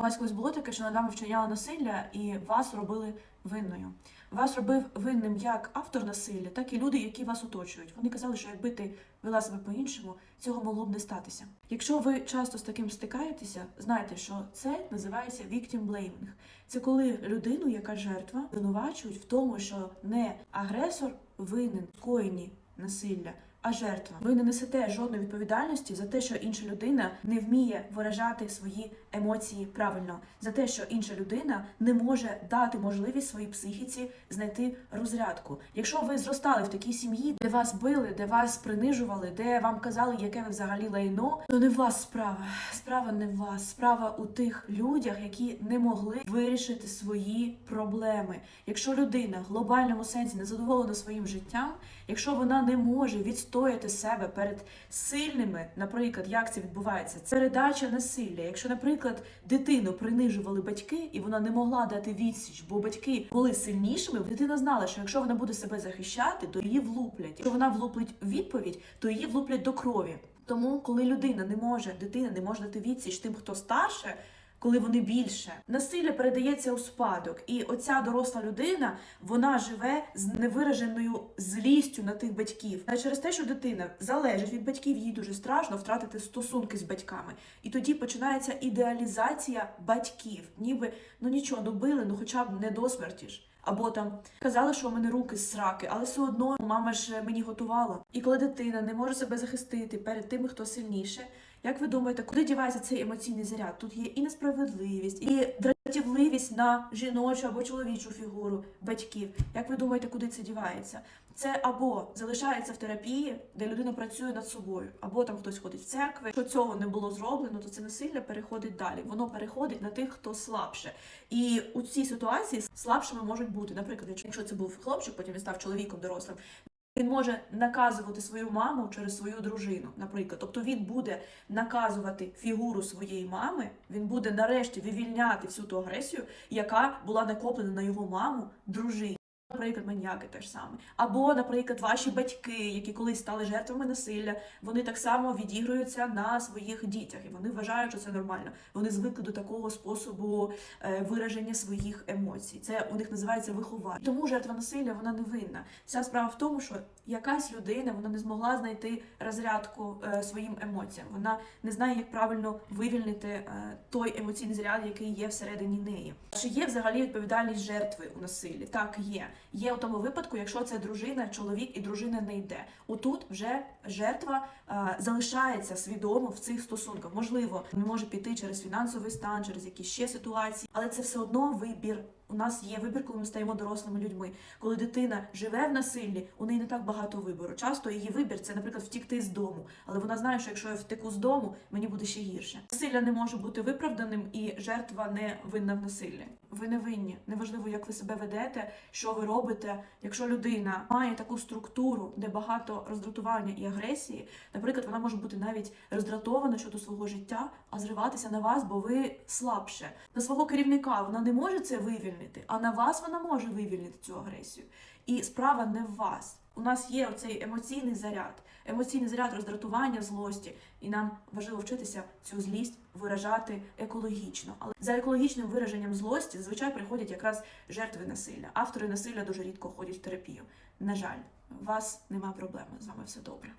У вас колись було таке, що над вами вчиняли насилля і вас робили винною. Вас робив винним як автор насилля, так і люди, які вас оточують. Вони казали, що якби ти вела себе по-іншому, цього могло б не статися. Якщо ви часто з таким стикаєтеся, знайте, що це називається victim blaming. Це коли людину, яка жертва, звинувачують в тому, що не агресор винен в коєнні насилля, а жертва. Ви не несете жодної відповідальності за те, що інша людина не вміє виражати свої емоції правильно, за те, що інша людина не може дати можливість своїй психіці знайти розрядку. Якщо ви зростали в такій сім'ї, де вас били, де вас принижували, де вам казали, яке ви взагалі лайно, то не в вас справа. Справа не в вас. Справа у тих людях, які не могли вирішити свої проблеми. Якщо людина в глобальному сенсі не задоволена своїм життям, якщо вона не може відстояти себе перед сильними, наприклад, як це відбувається, це передача насилля. Якщо, наприклад, дитину принижували батьки, і вона не могла дати відсіч, бо батьки були сильнішими, дитина знала, що якщо вона буде себе захищати, то її влуплять. Якщо вона влуплить відповідь, то її влуплять до крові. Тому, коли людина не може, дитина не може дати відсіч тим, хто старше. Коли вони більше насилля передається у спадок, і оця доросла людина вона живе з невираженою злістю на тих батьків. А через те, що дитина залежить від батьків, їй дуже страшно втратити стосунки з батьками. І тоді починається ідеалізація батьків, ніби ну нічого, ну били, ну хоча б не до смерті ж. Або там казали, що у мене руки з сраки, але все одно мама ж мені готувала. І коли дитина не може себе захистити перед тими, хто сильніше, як ви думаєте, куди дівається цей емоційний заряд? Тут є і несправедливість, і дратівливість на жіночу або чоловічу фігуру батьків. Як ви думаєте, куди це дівається? Це або залишається в терапії, де людина працює над собою, або там хтось ходить в церкви. Якщо цього не було зроблено, то це насилля переходить далі. Воно переходить на тих, хто слабше. І у цій ситуації слабшими можуть бути, наприклад, якщо це був хлопчик, потім він став чоловіком дорослим. Він може наказувати свою маму через свою дружину, наприклад. Тобто він буде наказувати фігуру своєї мами, він буде нарешті вивільняти всю ту агресію, яка була накоплена на його маму, дружині. Наприклад, маніяки теж саме. Або, наприклад, ваші батьки, які колись стали жертвами насилля, вони так само відігруються на своїх дітях, і вони вважають, що це нормально. Вони звикли до такого способу е, вираження своїх емоцій. Це у них називається виховання. Тому жертва насилля вона не винна. Вся справа в тому, що якась людина вона не змогла знайти розрядку е, своїм емоціям. Вона не знає, як правильно вивільнити е, той емоційний заряд, який є всередині неї. Чи є взагалі відповідальність жертви у насиллі? Так, є. Є у тому випадку, якщо це дружина, чоловік і дружина не йде. Отут вже жертва е, залишається свідомо в цих стосунках. Можливо, не може піти через фінансовий стан, через якісь ще ситуації, але це все одно вибір. У нас є вибір, коли ми стаємо дорослими людьми. Коли дитина живе в насиллі, у неї не так багато вибору. Часто її вибір це, наприклад, втікти з дому. Але вона знає, що якщо я втеку з дому, мені буде ще гірше. Насилля не може бути виправданим, і жертва не винна в насиллі. Ви не винні. Неважливо, як ви себе ведете, що ви робите. Якщо людина має таку структуру, де багато роздратування і агресії, наприклад, вона може бути навіть роздратована щодо свого життя, а зриватися на вас, бо ви слабше. На свого керівника вона не може це вивільнити, а на вас вона може вивільнити цю агресію. І справа не в вас. У нас є оцей емоційний заряд, емоційний заряд роздратування, злості, і нам важливо вчитися цю злість виражати екологічно. Але за екологічним вираженням злості зазвичай приходять якраз жертви насилля. Автори насилля дуже рідко ходять в терапію. На жаль, у вас нема проблеми з вами все добре.